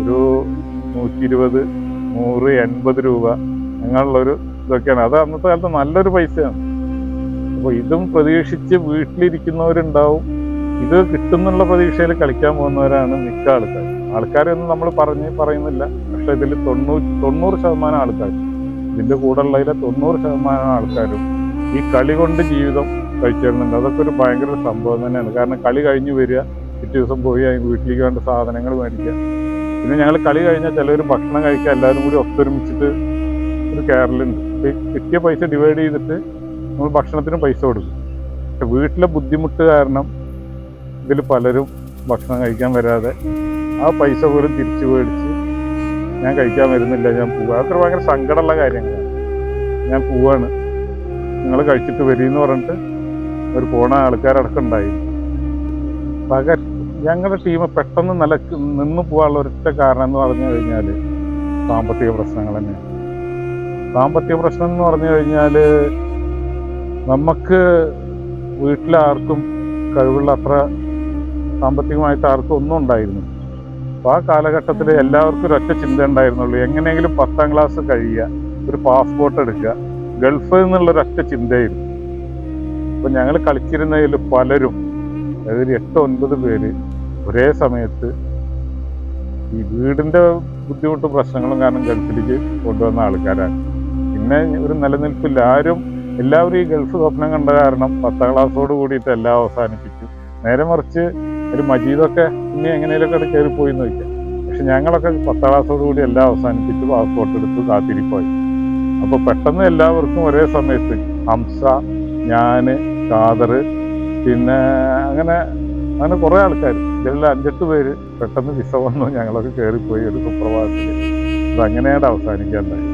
ഒരു നൂറ്റി ഇരുപത് നൂറ് എൺപത് രൂപ അങ്ങനെയുള്ളൊരു ഇതൊക്കെയാണ്. അത് അന്നത്തെ കാലത്ത് നല്ലൊരു പൈസയാണ്. അപ്പോൾ ഇതും പ്രതീക്ഷിച്ച് വീട്ടിലിരിക്കുന്നവരുണ്ടാവും. ഇത് കിട്ടുന്നുള്ള പ്രതീക്ഷയിൽ കളിക്കാൻ പോകുന്നവരാണ് മിക്ക ആൾക്കാർ ആൾക്കാരൊന്നും നമ്മൾ പറഞ്ഞ് പറയുന്നില്ല. പക്ഷെ ഇതിൽ തൊണ്ണൂ തൊണ്ണൂറ് ശതമാനം ആൾക്കാർ ഇതിന്റെ കൂടെ ഉള്ളതിലെ തൊണ്ണൂറ് ശതമാനം ആൾക്കാരും ഈ കളി കൊണ്ട് ജീവിതം കഴിച്ചിരുന്നുണ്ട്. അതൊക്കെ ഒരു ഭയങ്കര സംഭവം തന്നെയാണ്. കാരണം കളി കഴിഞ്ഞ് വരിക പിറ്റേ ദിവസം പോയി അതിന് വീട്ടിലേക്ക് വേണ്ട സാധനങ്ങൾ മേടിക്കുക. പിന്നെ ഞങ്ങൾ കളി കഴിഞ്ഞാൽ ചിലർ ഭക്ഷണം കഴിക്കുക എല്ലാവരും കൂടി ഒത്തൊരുമിച്ചിട്ട് ഒരു ഈ കിട്ടിയ പൈസ ഡിവൈഡ് ചെയ്തിട്ട് നമ്മൾ ഭക്ഷണത്തിന് പൈസ കൊടുക്കും. പക്ഷെ വീട്ടിലെ ബുദ്ധിമുട്ട് കാരണം ഇതിൽ പലരും ഭക്ഷണം കഴിക്കാൻ വരാതെ ആ പൈസ പോലും തിരിച്ചു മേടിച്ച് ഞാൻ കഴിക്കാൻ വരുന്നില്ല. ഞാൻ പോവുക അതൊക്കെ ഭയങ്കര സങ്കടമുള്ള കാര്യങ്ങളാണ് ഞാൻ പോവാണ്. നിങ്ങൾ കഴിച്ചിട്ട് വരീന്ന് പറഞ്ഞിട്ട് ഒരു പോണ ആൾക്കാരടക്കം ഉണ്ടായി. പക ഞങ്ങളുടെ ടീം പെട്ടെന്ന് നില നിന്ന് പോകാനുള്ള ഒരൊറ്റ കാരണം എന്ന് പറഞ്ഞു കഴിഞ്ഞാൽ സാമ്പത്തിക പ്രശ്നങ്ങൾ തന്നെയാണ് സാമ്പത്തിക പ്രശ്നം എന്ന് പറഞ്ഞു കഴിഞ്ഞാൽ നമുക്ക് വീട്ടിലാർക്കും കഴിവുള്ള അത്ര സാമ്പത്തികമായിട്ട് ആർക്കും ഒന്നും ഉണ്ടായിരുന്നു അപ്പോൾ ആ കാലഘട്ടത്തിൽ എല്ലാവർക്കും ഒരൊറ്റ ചിന്ത ഉണ്ടായിരുന്നുള്ളൂ. എങ്ങനെയെങ്കിലും പത്താം ക്ലാസ് കഴിയുക ഒരു പാസ്പോർട്ട് എടുക്കുക ഗൾഫിൽ നിന്നുള്ള ഒരൊറ്റ ചിന്തയായിരുന്നു. അപ്പം ഞങ്ങൾ കളിച്ചിരുന്നതിൽ പലരും അതായത് എട്ട് ഒൻപത് പേര് ഒരേ സമയത്ത് ഈ വീടിന്റെ ബുദ്ധിമുട്ടും പ്രശ്നങ്ങളും കാരണം ഗൾഫിലേക്ക് കൊണ്ടുവന്ന ആൾക്കാരാണ്. പിന്നെ ഒരു നിലനിൽപ്പില്ല. ആരും എല്ലാവരും ഈ ഗൾഫ് സ്വപ്നം കണ്ട കാരണം പത്താം ക്ലാസ്സോട് കൂടിയിട്ട് എല്ലാം അവസാനിപ്പിച്ചു. നേരെ മറിച്ച് ഒരു മജീദൊക്കെ ഇനി എങ്ങനെയൊക്കെ കയറിപ്പോയി പോയി എന്ന് ചോദിക്കാം. പക്ഷെ ഞങ്ങളൊക്കെ പത്താം ക്ലാസ്സോട് കൂടി എല്ലാം അവസാനിപ്പിച്ച് പാസ്പോർട്ട് എടുത്ത് കാത്തിരിപ്പായി. അപ്പോൾ പെട്ടെന്ന് എല്ലാവർക്കും ഒരേ സമയത്ത് ഹംസ ഞാൻ ഖാദർ പിന്നെ അങ്ങനെ അങ്ങനെ കുറേ ആൾക്കാർ ഇതിലുള്ള അഞ്ചെട്ട് പേര് പെട്ടെന്ന് വിസ വന്നു ഞങ്ങളൊക്കെ കയറിപ്പോയി ഒരു സുപ്രഭാതത്തിൽ അത് അങ്ങനെയാണ് അവസാനിക്കാണ്ടായി.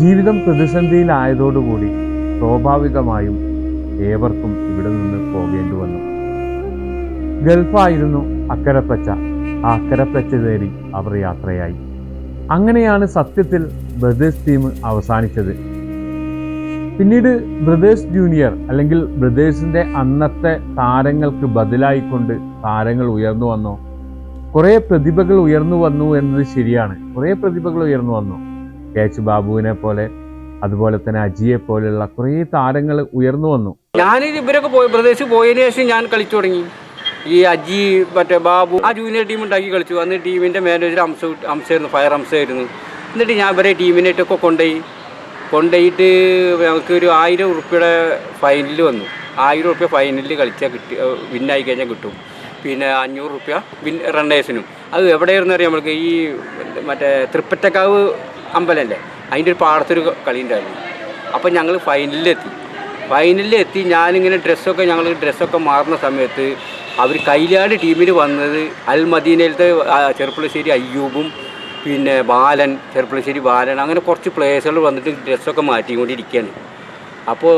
ജീവിതം പ്രതിസന്ധിയിലായതോടുകൂടി സ്വാഭാവികമായും ഏവർക്കും ഇവിടെ നിന്ന് പോകേണ്ടി വന്നു. ഗൾഫായിരുന്നു അക്കരപ്പച്ച. ആ അക്കരപ്പച്ച തേടി അവർ യാത്രയായി. അങ്ങനെയാണ് സത്യത്തിൽ ബ്രദേഴ്സ് ടീം അവസാനിച്ചത്. പിന്നീട് ബ്രദേഴ്സ് ജൂനിയർ അല്ലെങ്കിൽ ബ്രദേഴ്സിന്റെ അന്നത്തെ താരങ്ങൾക്ക് ബദലായിക്കൊണ്ട് താരങ്ങൾ ഉയർന്നു വന്നു. കുറേ പ്രതിഭകൾ ഉയർന്നു വന്നു എന്നത് ശരിയാണ്. കുറേ പ്രതിഭകൾ ഉയർന്നു വന്നു. കെ എച്ച് ബാബുവിനെ പോലെ അതുപോലെ തന്നെ അജിയെ പോലെയുള്ള കുറേ താരങ്ങൾ ഉയർന്നു വന്നു. ഞാൻ ഇവരൊക്കെ പോയി ബ്രദേഴ്സ് പോയതിനു ശേഷം ഞാൻ കളിച്ചു തുടങ്ങി. ഈ അജി മറ്റേ ബാബു ആ ജൂനിയർ ടീം ഉണ്ടാക്കി കളിച്ചു. അന്ന് ടീമിന്റെ മാനേജർ അംസ അംസയായിരുന്നു ഫയർ അംസയായിരുന്നു എന്നിട്ട് ഞാൻ ഇവരെ ടീമിനായിട്ടൊക്കെ കൊണ്ടുപോയി. കൊണ്ടുപോയിട്ട് ഞങ്ങൾക്ക് ഒരു ആയിരം ഉറുപ്പിയുടെ ഫൈനലിൽ വന്നു. ആയിരം ഉറുപ്പ്യ ഫൈനലിൽ കളിച്ചാൽ കിട്ടി വിന്നായി കഴിഞ്ഞാൽ കിട്ടും. പിന്നെ അഞ്ഞൂറ് റുപ്യ വിൻ റണ്ണേഴ്സിനും അത് എവിടെയായിരുന്നു അറിയാം നമ്മൾക്ക്? ഈ മറ്റേ തൃപ്പറ്റക്കാവ് അമ്പലമല്ലേ? അതിന്റെ ഒരു പാടത്തൊരു കളി ഉണ്ടായിരുന്നു. അപ്പോൾ ഞങ്ങൾ ഫൈനലിലെത്തി ഫൈനലിലെത്തി ഞാനിങ്ങനെ ഡ്രസ്സൊക്കെ ഞങ്ങൾ ഡ്രസ്സൊക്കെ മാറുന്ന സമയത്ത് അവർ കൈലാട് ടീമിൽ വന്നത് അൽ മദീനയിലത്തെ ചെറുപ്പുളശ്ശേരി അയ്യൂബും പിന്നെ ബാലൻ ചെറുപ്പുളശ്ശേരി ബാലൻ അങ്ങനെ കുറച്ച് പ്ലേയേഴ്സുകൾ വന്നിട്ട് ഡ്രസ്സൊക്കെ മാറ്റിക്കൊണ്ടിരിക്കുകയാണ്. അപ്പോൾ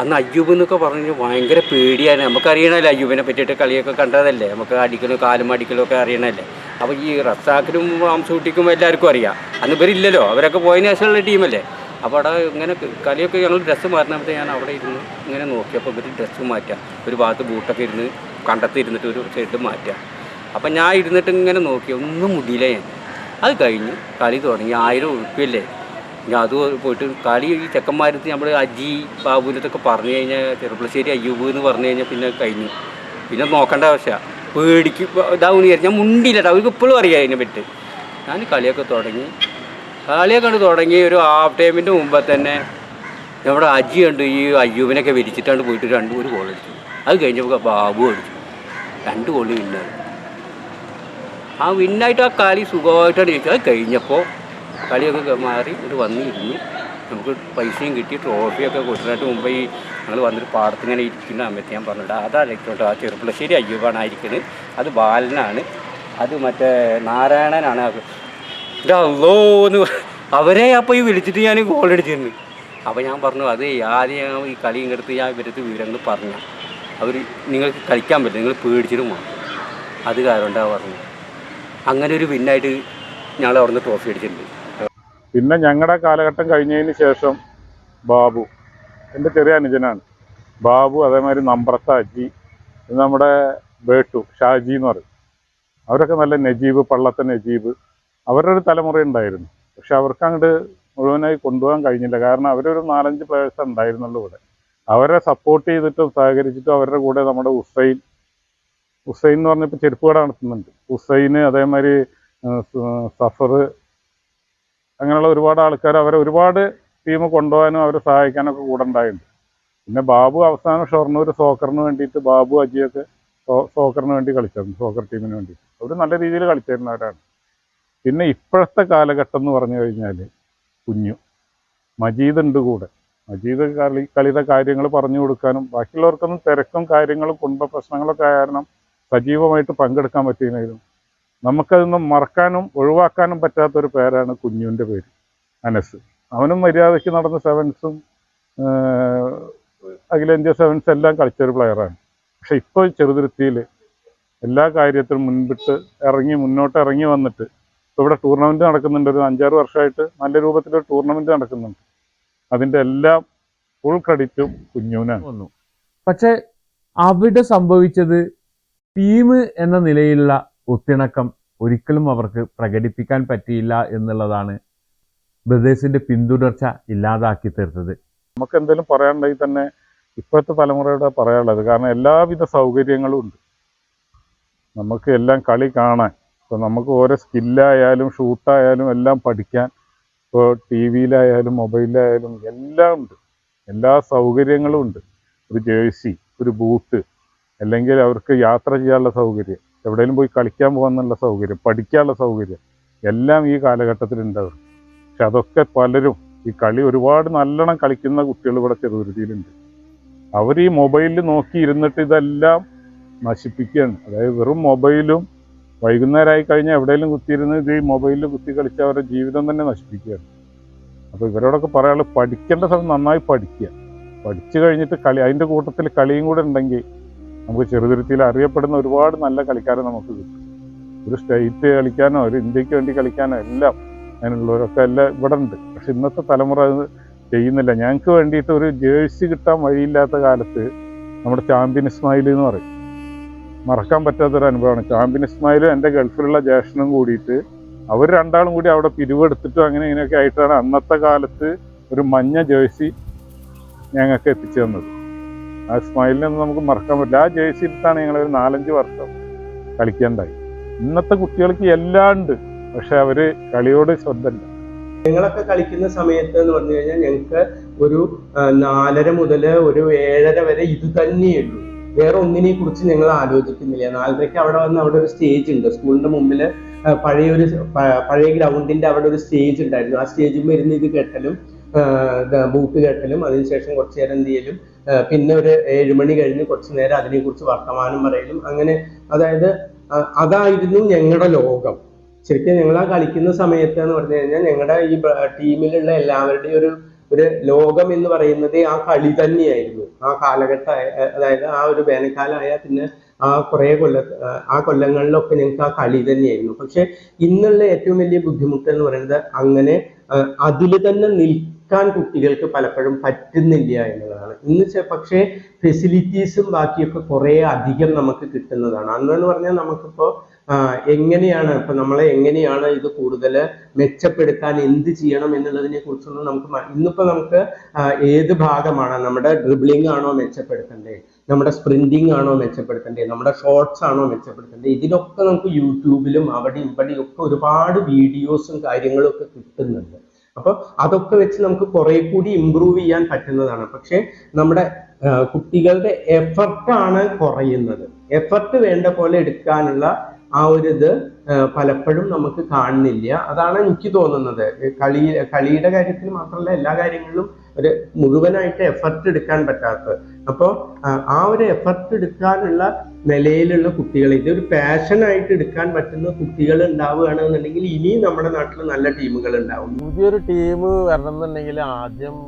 അന്ന് അയ്യൂബ് എന്നൊക്കെ പറഞ്ഞു ഭയങ്കര പേടിയാണ്. നമുക്കറിയണമല്ലോ അയ്യൂബിനെ പറ്റിയിട്ട് കളിയൊക്കെ കണ്ടതല്ലേ? നമുക്ക് അടിക്കലും കാലും അടിക്കലും ഒക്കെ അറിയണമല്ലേ? അപ്പോൾ ഈ റസാക്കിനും ആംസൂട്ടിക്കും എല്ലാവർക്കും അറിയാം. അന്ന് ഇവരില്ലല്ലോ. അവരൊക്കെ പോയതിന് ശേഷമുള്ള ടീമല്ലേ. അപ്പോൾ അവിടെ ഇങ്ങനെ കളിയൊക്കെ ഞങ്ങൾ ഡ്രസ്സ് മാറുന്നപ്പോൾ ഞാൻ അവിടെ ഇരുന്ന് ഇങ്ങനെ നോക്കിയപ്പോൾ ഇവർ ഡ്രസ്സ് മാറ്റാം ഒരു ഭാഗത്ത് ബൂട്ടൊക്കെ ഇരുന്ന് കണ്ടത്ത് ഇരുന്നിട്ട് ഒരു സൈഡ് മാറ്റുക അപ്പം ഞാൻ ഇരുന്നിട്ട് ഇങ്ങനെ നോക്കി ഒന്നും മുടിയില്ല ഞാൻ. അത് കഴിഞ്ഞ് കളി തുടങ്ങി ആയിരം ഉറുപ്പിയല്ലേ? ഞാൻ അത് പോയിട്ട് കളി ഈ ചെക്കന്മാരത്ത് നമ്മൾ അജി ബാബുവിനത്തൊക്കെ പറഞ്ഞു കഴിഞ്ഞാൽ ചെറുപ്പളശ്ശേരി അയ്യൂബ് എന്ന് പറഞ്ഞു കഴിഞ്ഞാൽ പിന്നെ കഴിഞ്ഞു. പിന്നെ നോക്കേണ്ട ആവശ്യമാണ് പേടിക്ക് ഇതാവും വിചാരിച്ചു ഞാൻ മുണ്ടില്ല കേട്ടോ. അവർക്ക് ഇപ്പോഴും അറിയാം അതിനെ പറ്റി. ഞാൻ കളിയൊക്കെ തുടങ്ങി. കളിയൊക്കെ കണ്ട് തുടങ്ങി ഒരു ഹാഫ് ടൈമിന്റെ മുമ്പേ തന്നെ നമ്മുടെ അജി കണ്ട് ഈ അയ്യൂബിനൊക്കെ വിരിച്ചിട്ടാണ്ട് പോയിട്ട് രണ്ട് ഒരു ഗോൾ അടിച്ചു. അത് കഴിഞ്ഞപ്പോൾ ബാബു അടിച്ചു. രണ്ട് ഗോളി വിന്നായി ആ വിന്നായിട്ട് ആ കളി സുഖമായിട്ടാണ് ചോദിച്ചത് അത് കഴിഞ്ഞപ്പോൾ കളിയൊക്കെ മാറി ഇത് വന്നിരുന്നു. നമുക്ക് പൈസയും കിട്ടി ട്രോഫിയൊക്കെ കൊടുത്തിട്ട് മുമ്പ് ഈ ഞങ്ങൾ വന്നിട്ട് പാടത്തിങ്ങനെ ഇരിക്കുന്ന സമയത്ത് ഞാൻ പറഞ്ഞിട്ട് അതായിരിക്കോട്ടെ ആ ചെറുപ്പളശ്ശേരി അയ്യൂബാണ് അത് ബാലനാണ്. അത് മറ്റേ നാരായണനാണ് അത് ഇതല്ലോന്ന് അവരെ അപ്പോൾ ഈ വിളിച്ചിട്ട് ഞാൻ ഗോൾ അടിച്ചിരുന്നു. അപ്പോൾ ഞാൻ പറഞ്ഞു അത് ആദ്യം ഈ കളി ഇങ്ങടുത്ത് ഞാൻ ഇവരത്ത് വിവരങ്ങൾ പറഞ്ഞു. അവർ നിങ്ങൾക്ക് കളിക്കാൻ പറ്റില്ല നിങ്ങൾ പേടിച്ചിട്ട് പോകണം അത് കാരണം പറഞ്ഞു. അങ്ങനെ ഒരു വിന്നായിട്ട് ഞങ്ങൾ അവിടുന്ന് ട്രോഫി അടിച്ചിട്ടുണ്ട്. പിന്നെ ഞങ്ങളുടെ കാലഘട്ടം കഴിഞ്ഞതിന് ശേഷം ബാബു എന്റെ ചെറിയ അനുജനാണ്. ബാബു അതേമാതിരി നമ്പ്രത്ത അജി നമ്മുടെ ബേട്ടു ഷാജി എന്ന് പറയും. അവരൊക്കെ നല്ല നജീബ് പള്ളത്തെ നജീബ്. അവരുടെ ഒരു തലമുറ ഉണ്ടായിരുന്നു. പക്ഷെ അവർക്ക് അങ്ങോട്ട് മുഴുവനായി കൊണ്ടുപോകാൻ കഴിഞ്ഞില്ല. കാരണം അവരൊരു നാലഞ്ച് പ്ലേയേഴ്സ് ഉണ്ടായിരുന്നുള്ളൂ ഇവിടെ. അവരെ സപ്പോർട്ട് ചെയ്തിട്ടും സഹകരിച്ചിട്ടും അവരുടെ കൂടെ നമ്മുടെ ഹുസൈൻ ഹുസൈൻ എന്ന് പറഞ്ഞപ്പോൾ ചെരുപ്പ് കട നടത്തുന്നുണ്ട്. ഹുസൈന് അതേമാതിരി സഫർ അങ്ങനെയുള്ള ഒരുപാട് ആൾക്കാർ അവരെ ഒരുപാട് ടീം കൊണ്ടുപോകാനും അവരെ സഹായിക്കാനൊക്കെ കൂടെ ഉണ്ടായിട്ടുണ്ട്. പിന്നെ ബാബു അവസാനം ഷൊർണൂർ സോക്കറിന് വേണ്ടിയിട്ട് ബാബു അജിയൊക്കെ സോക്കറിന് വേണ്ടി കളിച്ചായിരുന്നു സോക്കർ ടീമിന് വേണ്ടി അവർ നല്ല രീതിയിൽ കളിച്ചിരുന്നവരാണ് പിന്നെ ഇപ്പോഴത്തെ കാലഘട്ടം എന്ന് പറഞ്ഞു കഴിഞ്ഞാൽ കുഞ്ഞു. മജീദ് ഉണ്ട് കൂടെ. മജീദ് കളി കളിയുടെ കാര്യങ്ങൾ പറഞ്ഞു കൊടുക്കാനും ബാക്കിയുള്ളവർക്കൊന്നും തിരക്കും കാര്യങ്ങളും കുടുംബ പ്രശ്നങ്ങളൊക്കെ കാരണം സജീവമായിട്ട് പങ്കെടുക്കാൻ പറ്റിയെങ്കിലും നമുക്കതൊന്നും മറക്കാനും ഒഴിവാക്കാനും പറ്റാത്തൊരു പേരാണ് കുഞ്ഞുവിന്റെ പേര് അനസ്. അവനും മര്യാദയ്ക്ക് നടന്ന സെവൻസും അഖിലേന്ത്യാ സെവൻസ് എല്ലാം കളിച്ചൊരു പ്ലെയറാണ് പക്ഷെ ഇപ്പോൾ ചെറുതുരുത്തിയിൽ എല്ലാ കാര്യത്തിലും മുൻപിട്ട് ഇറങ്ങി മുന്നോട്ട് ഇറങ്ങി വന്നിട്ട് ഇവിടെ ടൂർണമെന്റ് നടക്കുന്നുണ്ട്. ഒരു അഞ്ചാറ് വർഷമായിട്ട് നല്ല രൂപത്തിലൊരു ടൂർണമെന്റ് നടക്കുന്നുണ്ട്. അതിന്റെ എല്ലാം ഫുൾ ക്രെഡിറ്റും കുഞ്ഞുവിനാണ്. വന്നു. പക്ഷെ അവിടെ സംഭവിച്ചത് ടീം എന്ന നിലയിലുള്ള ഒത്തിണക്കം ഒരിക്കലും അവർക്ക് പ്രകടിപ്പിക്കാൻ പറ്റിയില്ല എന്നുള്ളതാണ് ബ്രദേഴ്സിന്റെ പിന്തുടർച്ച ഇല്ലാതാക്കി തീർത്തത്. നമുക്ക് എന്തെങ്കിലും പറയാനുണ്ടെങ്കിൽ തന്നെ ഇപ്പോഴത്തെ തലമുറയുടെ പറയാനുള്ളത്. കാരണം എല്ലാവിധ സൗകര്യങ്ങളും ഉണ്ട്. നമുക്ക് എല്ലാം കളി കാണാൻ. ഇപ്പം നമുക്ക് ഓരോ സ്കില്ലായാലും ഷൂട്ടായാലും എല്ലാം പഠിക്കാൻ ഇപ്പോൾ ടി വിയിലായാലും മൊബൈലിലായാലും എല്ലാം ഉണ്ട് എല്ലാ സൗകര്യങ്ങളും ഉണ്ട്. ഒരു ജേഴ്സി ഒരു ബൂട്ട് അല്ലെങ്കിൽ അവർക്ക് യാത്ര ചെയ്യാനുള്ള സൗകര്യം എവിടെയെങ്കിലും പോയി കളിക്കാൻ പോകാനുള്ള സൗകര്യം പഠിക്കാനുള്ള സൗകര്യം എല്ലാം ഈ കാലഘട്ടത്തിൽ ഉണ്ടാവും പക്ഷെ അതൊക്കെ പലരും ഈ കളി ഒരുപാട് നല്ലോണം കളിക്കുന്ന കുട്ടികൾ ഇവിടെ ചെറുതുരുത്തിയിലുണ്ട്. അവർ ഈ മൊബൈലിൽ നോക്കി ഇരുന്നിട്ട് ഇതെല്ലാം നശിപ്പിക്കുകയാണ്. അതായത് വെറും മൊബൈലും വൈകുന്നേരമായി കഴിഞ്ഞാൽ എവിടെയെങ്കിലും കുത്തിയിരുന്ന് ഇത് ഈ മൊബൈലിൽ കുത്തി കളിച്ച് അവരുടെ ജീവിതം തന്നെ നശിപ്പിക്കുകയാണ്. അപ്പോൾ ഇവരോടൊക്കെ പറയാനുള്ളത് പഠിക്കേണ്ട സമയം നന്നായി പഠിക്കുക. പഠിച്ചു കഴിഞ്ഞിട്ട് കളി അതിന്റെ കൂട്ടത്തിൽ കളിയും കൂടെ ഉണ്ടെങ്കിൽ നമുക്ക് ചെറുതുരുത്തിയിൽ അറിയപ്പെടുന്ന ഒരുപാട് നല്ല കളിക്കാരെ നമുക്ക് കിട്ടും. ഒരു സ്റ്റേറ്റ് കളിക്കാനോ ഒരു ഇന്ത്യയ്ക്ക് വേണ്ടി കളിക്കാനോ എല്ലാം അതിനുള്ളവരൊക്കെ എല്ലാം ഇവിടെ ഉണ്ട്. പക്ഷെ ഇന്നത്തെ തലമുറ അത് ചെയ്യുന്നില്ല. ഞങ്ങൾക്ക് വേണ്ടിയിട്ട് ഒരു ജേഴ്സി കിട്ടാൻ വഴിയില്ലാത്ത കാലത്ത് നമ്മുടെ ചാമ്പ്യൻ ഇസ്മായിൽ എന്ന് പറയും. മറക്കാൻ പറ്റാത്തൊരു അനുഭവമാണ്. ചാമ്പ്യൻ ഇസ്മായിലും എന്റെ ഗൾഫിലുള്ള ജ്യേഷ്ഠനും കൂടിയിട്ട് അവർ രണ്ടാളും കൂടി അവിടെ പിരിവെടുത്തിട്ടും അങ്ങനെ ഇങ്ങനെയൊക്കെ ആയിട്ടാണ് അന്നത്തെ കാലത്ത് ഒരു മഞ്ഞ ജേഴ്സി ഞങ്ങൾക്ക് എത്തിച്ചു തന്നത്. ആ ഇസ്മായിലിനൊന്നും നമുക്ക് മറക്കാൻ പറ്റില്ല. ആ ജേഴ്സി ഇട്ടാണ് ഞങ്ങൾ ഒരു നാലഞ്ച് വർഷം കളിക്കേണ്ടായി. ഇന്നത്തെ കുട്ടികൾക്ക് എല്ലാം ഉണ്ട്. പക്ഷെ അവർ കളിയോട് ശ്രദ്ധയില്ല. ഞങ്ങളൊക്കെ കളിക്കുന്ന സമയത്ത് എന്ന് പറഞ്ഞു കഴിഞ്ഞാൽ ഞങ്ങൾക്ക് ഒരു നാലര മുതൽ ഒരു ഏഴര വരെ ഇത് തന്നെയുള്ളൂ വേറെ ഒന്നിനെ കുറിച്ച് ഞങ്ങൾ ആലോചിക്കുന്നില്ല. നാലരയ്ക്ക് അവിടെ വന്ന് അവിടെ ഒരു സ്റ്റേജ് ഉണ്ട്. സ്കൂളിന്റെ മുമ്പിൽ പഴയ ഒരു പഴയ ഗ്രൗണ്ടിന്റെ അവിടെ ഒരു സ്റ്റേജ് ഉണ്ടായിരുന്നു. ആ സ്റ്റേജിൽ വരുന്ന ഇത് കെട്ടലും ബൂട്ട് കെട്ടലും അതിനുശേഷം കുറച്ചു നേരം എന്ത് ചെയ്യലും പിന്നെ ഒരു ഏഴുമണി കഴിഞ്ഞ് കുറച്ചു നേരം അതിനെക്കുറിച്ച് വർത്തമാനം പറയലും. അങ്ങനെ അതായത് അതായിരുന്നു ഞങ്ങളുടെ ലോകം. ശരിക്കും ഞങ്ങൾ ആ കളിക്കുന്ന സമയത്ത് എന്ന് പറഞ്ഞു കഴിഞ്ഞാൽ ഞങ്ങളുടെ ഈ ടീമിലുള്ള എല്ലാവരുടെയും ഒരു ഒരു ലോകം എന്ന് പറയുന്നത് ആ കളി തന്നെയായിരുന്നു. ആ കാലഘട്ട അതായത് ആ ഒരു വേനൽക്കാലമായ പിന്നെ ആ കുറേ കൊല്ല ആ കൊല്ലങ്ങളിലൊക്കെ ഞങ്ങൾക്ക് ആ കളി തന്നെയായിരുന്നു. പക്ഷെ ഇന്നുള്ള ഏറ്റവും വലിയ ബുദ്ധിമുട്ട് എന്ന് പറയുന്നത് അങ്ങനെ അതിൽ തന്നെ നിൽക്കാൻ കുട്ടികൾക്ക് പലപ്പോഴും പറ്റുന്നില്ല എന്നുള്ളതാണ്. ഇന്ന് പക്ഷേ ഫെസിലിറ്റീസും ബാക്കിയൊക്കെ കുറേ അധികം നമുക്ക് കിട്ടുന്നതാണ്. അന്നെന്ന് പറഞ്ഞാൽ നമുക്കിപ്പോൾ എങ്ങനെയാണ് ഇപ്പൊ നമ്മളെ എങ്ങനെയാണ് ഇത് കൂടുതൽ മെച്ചപ്പെടുത്താൻ എന്ത് ചെയ്യണം എന്നുള്ളതിനെ കുറിച്ചൊന്നും നമുക്ക് ഇന്നിപ്പോ നമുക്ക് ഏത് ഭാഗമാണ് നമ്മുടെ ഡ്രിബ്ലിംഗ് ആണോ മെച്ചപ്പെടുത്തണ്ടേ? നമ്മുടെ സ്പ്രിന്റിംഗ് ആണോ മെച്ചപ്പെടുത്തണ്ടേ? നമ്മുടെ ഷോർട്സ് ആണോ മെച്ചപ്പെടുത്തണ്ടേ? ഇതിലൊക്കെ നമുക്ക് യൂട്യൂബിലും അവിടെ ഇവിടെയും ഒക്കെ ഒരുപാട് വീഡിയോസും കാര്യങ്ങളും ഒക്കെ കിട്ടുന്നുണ്ട്. അപ്പോൾ അതൊക്കെ വെച്ച് നമുക്ക് കുറെ കൂടി ഇമ്പ്രൂവ് ചെയ്യാൻ പറ്റുന്നതാണ്. പക്ഷേ നമ്മുടെ കുട്ടികളുടെ എഫർട്ടാണ് കുറയുന്നത്. എഫർട്ട് വേണ്ട പോലെ എടുക്കാനുള്ള ആ ഒരു ഇത് പലപ്പോഴും നമുക്ക് കാണുന്നില്ല. അതാണ് എനിക്ക് തോന്നുന്നത്. കളി കളിയുടെ കാര്യത്തിൽ മാത്രമല്ല എല്ലാ കാര്യങ്ങളിലും ഒരു മുഴുവനായിട്ട് എഫർട്ട് എടുക്കാൻ പറ്റാത്തത്. അപ്പോൾ ആ ഒരു എഫർട്ട് എടുക്കാനുള്ള നിലയിലുള്ള കുട്ടികൾ ഇതൊരു പാഷനായിട്ട് എടുക്കാൻ പറ്റുന്ന കുട്ടികൾ ഉണ്ടാവുകയാണെന്നുണ്ടെങ്കിൽ ഇനിയും നമ്മുടെ നാട്ടിൽ നല്ല ടീമുകൾ ഉണ്ടാവും. പുതിയൊരു ടീം വരണം എന്നുണ്ടെങ്കിൽ ആദ്യം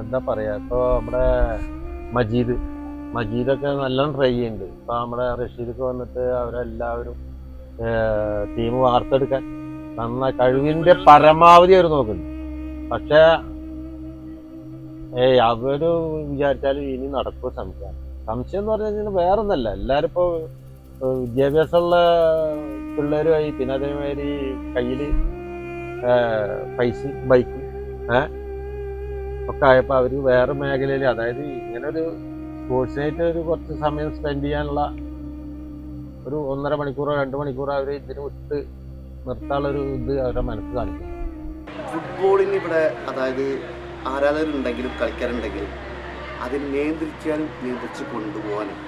എന്താ പറയാ ഇപ്പൊ നമ്മുടെ മജീദ്. മജീദൊക്കെ നല്ലോണം ട്രൈ ചെയ്യുന്നുണ്ട് ഇപ്പൊ നമ്മുടെ റഷീദൊക്കെ വന്നിട്ട് അവരെല്ലാവരും ടീം വാർത്തെടുക്കാൻ നന്ന കഴിവിന്റെ പരമാവധി അവർ നോക്കുന്നുണ്ട്. പക്ഷെ ഏയ് അവർ വിചാരിച്ചാലും ഇനി നടക്കും സംശയം സംശയം എന്ന് പറഞ്ഞു കഴിഞ്ഞാൽ വേറെ ഒന്നല്ല എല്ലാവരും ഇപ്പോൾ വിദ്യാഭ്യാസമുള്ള പിള്ളേരുമായി പിന്നെ അതേമാതിരി കയ്യിൽ പൈസ ബൈക്ക് ഒക്കെ ആയപ്പോൾ അവർ വേറെ മേഖലയിൽ അതായത് ഇങ്ങനെ ഒരു സ്പോർട്സിനായിട്ട് ഒരു കുറച്ച് സമയം സ്പെൻഡ് ചെയ്യാനുള്ള ഒരു ഒന്നര മണിക്കൂറോ രണ്ട് മണിക്കൂറോ അവർ ഇതിന് വിട്ട് നിർത്താനുള്ളൊരു ഇത് അവരുടെ മനസ്സ് കാണിക്കും ഫുട്ബോളിന് ഇവിടെ അതായത് ആരാധകരുണ്ടെങ്കിലും കളിക്കാരുണ്ടെങ്കിലും അതിനെ നിയന്ത്രിക്കാനും നിയന്ത്രിച്ച് കൊണ്ടുപോകാനും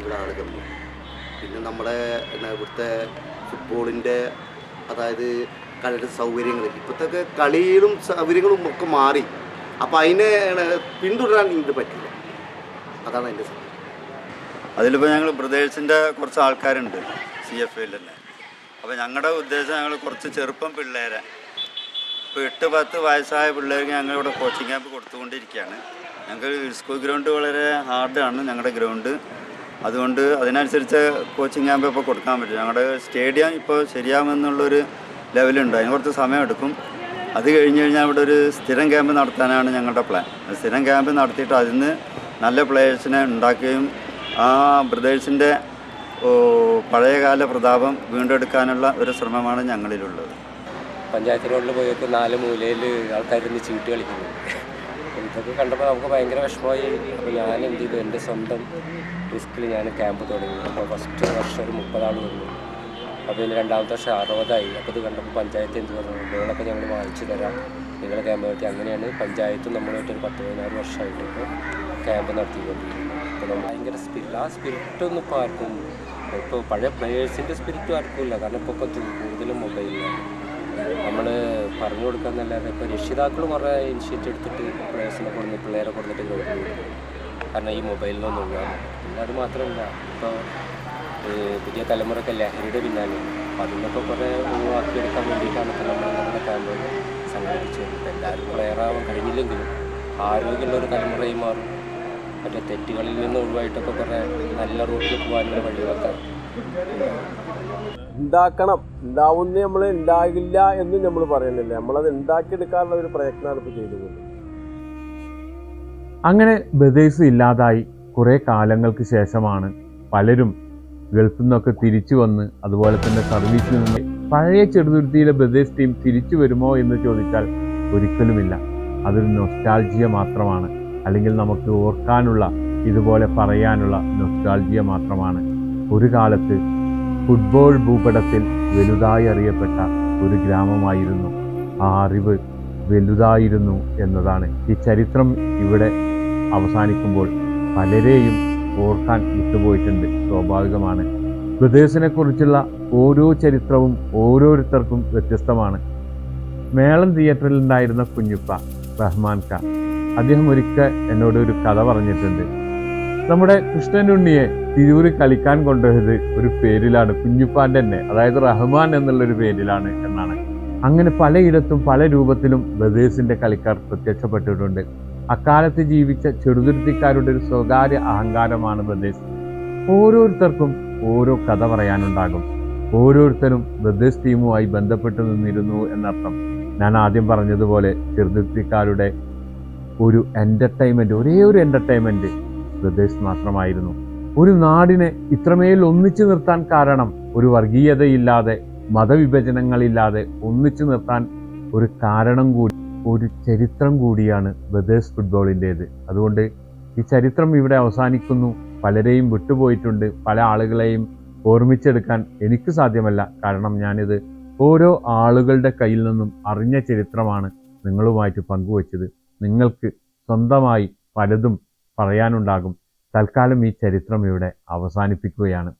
ഇവിടെ ആളുകൾ പിന്നെ നമ്മുടെ ഇവിടുത്തെ ഫുട്ബോളിന്റെ അതായത് കളിയുടെ സൗകര്യങ്ങൾ ഇപ്പോഴത്തെ കളിയിലും സൗകര്യങ്ങളും ഒക്കെ മാറി. അപ്പോൾ അതിനെ പിന്തുടരാൻ ഇത് പറ്റില്ല. അതാണ് എന്റെ അതിലിപ്പോൾ ഞങ്ങൾ ബ്രദേഴ്സിന്റെ കുറച്ച് ആൾക്കാരുണ്ട് സി എഫ് ഐയിൽ തന്നെ. അപ്പോൾ ഞങ്ങളുടെ ഉദ്ദേശം ഞങ്ങൾ കുറച്ച് ചെറുപ്പം പിള്ളേരെ ഇപ്പോൾ എട്ട് പത്ത് വയസ്സായ പിള്ളേർക്ക് ഞങ്ങൾ ഇവിടെ കോച്ചിങ് ക്യാമ്പ് കൊടുത്തുകൊണ്ടിരിക്കുകയാണ്. ഞങ്ങൾക്ക് സ്കൂൾ ഗ്രൗണ്ട് വളരെ ഹാർഡാണ് ഞങ്ങളുടെ ഗ്രൗണ്ട് അതുകൊണ്ട് അതിനനുസരിച്ച് കോച്ചിങ് ക്യാമ്പ് ഇപ്പോൾ കൊടുക്കാൻ പറ്റും. ഞങ്ങളുടെ സ്റ്റേഡിയം ഇപ്പോൾ ശരിയാകുമെന്നുള്ളൊരു ലെവലുണ്ട് അതിന് കുറച്ച് സമയമെടുക്കും അത് കഴിഞ്ഞ് കഴിഞ്ഞാൽ ഇവിടെ ഒരു സ്ഥിരം ക്യാമ്പ് നടത്താനാണ് ഞങ്ങളുടെ പ്ലാൻ സ്ഥിരം ക്യാമ്പ് നടത്തിയിട്ട് അതിൽ നിന്ന് നല്ല പ്ലേയേഴ്സിനെ ഉണ്ടാക്കുകയും ആ ബ്രദേഴ്സിന്റെ പഴയകാല പ്രതാപം വീണ്ടെടുക്കാനുള്ള ഒരു ശ്രമമാണ് ഞങ്ങളിലുള്ളത്. പഞ്ചായത്ത് റോഡിൽ പോയൊക്കെ നാല് മൂലയിൽ ആൾക്കാരിന്ന് ചീട്ട് കളിക്കുന്നു. ഇതൊക്കെ കണ്ടപ്പോൾ നമുക്ക് ഭയങ്കര വിഷമമായി. അപ്പോൾ ഞാൻ എന്ത് ചെയ്തു? എന്റെ സ്വന്തം റിസ്കിൽ ഞാൻ ക്യാമ്പ് തുടങ്ങി. അപ്പോൾ ഫസ്റ്റ് വർഷം ഒരു മുപ്പതാൾ വന്നു. അപ്പോൾ ഇതിന് രണ്ടാമത്തെ വർഷം അറുപതായി. അപ്പോൾ ഇത് കണ്ടപ്പോൾ പഞ്ചായത്ത് എന്ത് പറഞ്ഞു? ലോണൊക്കെ ഞങ്ങൾ വാങ്ങിച്ചു തരാം. നിങ്ങളുടെ ക്യാമ്പ് നടത്തി അങ്ങനെയാണ് പഞ്ചായത്തും നമ്മളായിട്ടൊരു പത്ത് പതിനാറ് വർഷമായിട്ട് ഇപ്പോൾ ക്യാമ്പ് നടത്തിക്കൊണ്ടിരിക്കുന്നത് അപ്പോൾ ഭയങ്കര സ്പിരിറ്റ് ആ സ്പിരിറ്റൊന്നും ഇപ്പോൾ ആർക്കും ഇപ്പോൾ പഴയ പ്ലേയേഴ്സിന്റെ സ്പിരിറ്റും ആർക്കും ഇല്ല. കാരണം ഇപ്പോൾ കൂടുതലും മൊബൈലിലാണ് നമ്മൾ പറഞ്ഞു കൊടുക്കാന്നല്ലാതെ ഇപ്പോൾ രക്ഷിതാക്കൾ കുറേ ഇനിഷ്യേറ്റീവ് എടുത്തിട്ട് പ്ലേയേഴ്സിനെ കൊടുന്ന് പിള്ളേരെ കൊടുത്തിട്ട് കൊടുക്കും കാരണം ഈ മൊബൈലിലൊന്നും ഒഴിവാണ് പിന്നെ അത് മാത്രമല്ല ഇപ്പോൾ പുതിയ തലമുറയ്ക്ക് ലഹരിയുടെ പിന്നാലെ അപ്പോൾ അതിനൊക്കെ കുറേ ഒഴിവാക്കിയെടുക്കാൻ വേണ്ടിയിട്ടാണ് ഇപ്പോൾ നമ്മൾ നമ്മുടെ ക്യാമ്പുകൾ സംഘടിപ്പിച്ചത്. എല്ലാവരും പ്ലെയറാവാൻ കഴിഞ്ഞില്ലെങ്കിലും ആരോഗ്യമുള്ള ഒരു തലമുറയും മാറും. മറ്റേ തെറ്റുകളിൽ നിന്ന് ഒഴിവായിട്ടൊക്കെ കുറേ നല്ല റൂട്ടിൽ പോകാനുള്ള വഴികളൊക്കെ. ഉണ്ടാക്കണം. ഉണ്ടാവുന്ന നമ്മൾ ഉണ്ടാകില്ല എന്ന് നമ്മൾ പറയുന്നില്ല. നമ്മളത് ഉണ്ടാക്കിയെടുക്കാനുള്ള ഒരു പ്രയത്നമാണ് ഇപ്പോൾ ചെയ്തുകൊണ്ട്. അങ്ങനെ ബ്രദേഴ്സ് ഇല്ലാതായി കുറേ കാലങ്ങൾക്ക് ശേഷമാണ് പലരും ഗൾഫിൽ നിന്നൊക്കെ തിരിച്ചു വന്ന് അതുപോലെ തന്നെ സർവീസിൽ നിന്ന് പഴയ ചെറുതുരുത്തിയിലെ ബ്രദേഴ്സ് ടീം തിരിച്ചു വരുമോ എന്ന് ചോദിച്ചാൽ ഒരിക്കലുമില്ല. അതൊരു നൊസ്റ്റാൾജിയ മാത്രമാണ്. അല്ലെങ്കിൽ നമുക്ക് ഓർക്കാനുള്ള ഇതുപോലെ പറയാനുള്ള നൊസ്റ്റാൾജിയ മാത്രമാണ്. ഒരു കാലത്ത് ഫുട്ബോൾ ഭൂപടത്തിൽ വലുതായി അറിയപ്പെട്ട ഒരു ഗ്രാമമായിരുന്നു. ആ അറിവ് വലുതായിരുന്നു എന്നതാണ്. ഈ ചരിത്രം ഇവിടെ അവസാനിക്കുമ്പോൾ പലരെയും ഓർക്കാൻ വിട്ടുപോയിട്ടുണ്ട്. സ്വാഭാവികമാണ്. ബ്രദേഴ്സിനെക്കുറിച്ചുള്ള ഓരോ ചരിത്രവും ഓരോരുത്തർക്കും വ്യത്യസ്തമാണ്. മേളം തിയേറ്ററിൽ ഉണ്ടായിരുന്ന കുഞ്ഞുപ്പ റഹ്മാൻ ഖാൻ. അദ്ദേഹം ഒരിക്കൽ എന്നോട് ഒരു കഥ പറഞ്ഞിട്ടുണ്ട്. നമ്മുടെ കൃഷ്ണനുണ്ണിയെ തിരൂര് കളിക്കാൻ കൊണ്ടുപോയത് ഒരു പേരിലാണ് കുഞ്ഞുപ്പാന്റെ തന്നെ. അതായത് റഹ്മാൻ എന്നുള്ളൊരു പേരിലാണ് എന്നാണ്. അങ്ങനെ പലയിടത്തും പല രൂപത്തിലും ബ്രദേഴ്സിന്റെ കളിക്കാർ പ്രത്യക്ഷപ്പെട്ടിട്ടുണ്ട്. അക്കാലത്ത് ജീവിച്ച ചെറുതുരുത്തിക്കാരുടെ ഒരു സ്വകാര്യ അഹങ്കാരമാണ് ബ്രദേഴ്സ്. ഓരോരുത്തർക്കും ഓരോ കഥ പറയാനുണ്ടാകും. ഓരോരുത്തരും ബ്രദേഴ്സ് ടീമുമായി ബന്ധപ്പെട്ട് നിന്നിരുന്നു എന്നർത്ഥം. ഞാൻ ആദ്യം പറഞ്ഞതുപോലെ ചെറുതുരുത്തിക്കാരുടെ ഒരു എന്റർടൈൻമെന്റ് ഒരേ ഒരു എന്റർടൈൻമെന്റ് ബ്രദേഴ്സ് മാത്രമായിരുന്നു. ഒരു നാടിനെ ഇത്രമേൽ ഒന്നിച്ചു നിർത്താൻ കാരണം ഒരു വർഗീയതയില്ലാതെ മതവിഭജനങ്ങളില്ലാതെ ഒന്നിച്ചു നിർത്താൻ ഒരു കാരണം കൂടി ഒരു ചരിത്രം കൂടിയാണ് ബ്രദേഴ്സ് ഫുട്ബോളിന്റേത്. അതുകൊണ്ട് ഈ ചരിത്രം ഇവിടെ അവസാനിക്കുന്നു. പലരെയും വിട്ടുപോയിട്ടുണ്ട്. പല ആളുകളെയും ഓർമ്മിച്ചെടുക്കാൻ എനിക്ക് സാധ്യമല്ല. കാരണം ഞാനിത് ഓരോ ആളുകളുടെ കയ്യിൽ നിന്നും അറിഞ്ഞ ചരിത്രമാണ് നിങ്ങളുമായിട്ട് പങ്കുവച്ചത്. നിങ്ങൾക്ക് സ്വന്തമായി പലതും പറയാനുണ്ടാകും. തൽക്കാലം ഈ ചരിത്രം ഇവിടെ അവസാനിപ്പിക്കുകയാണ്.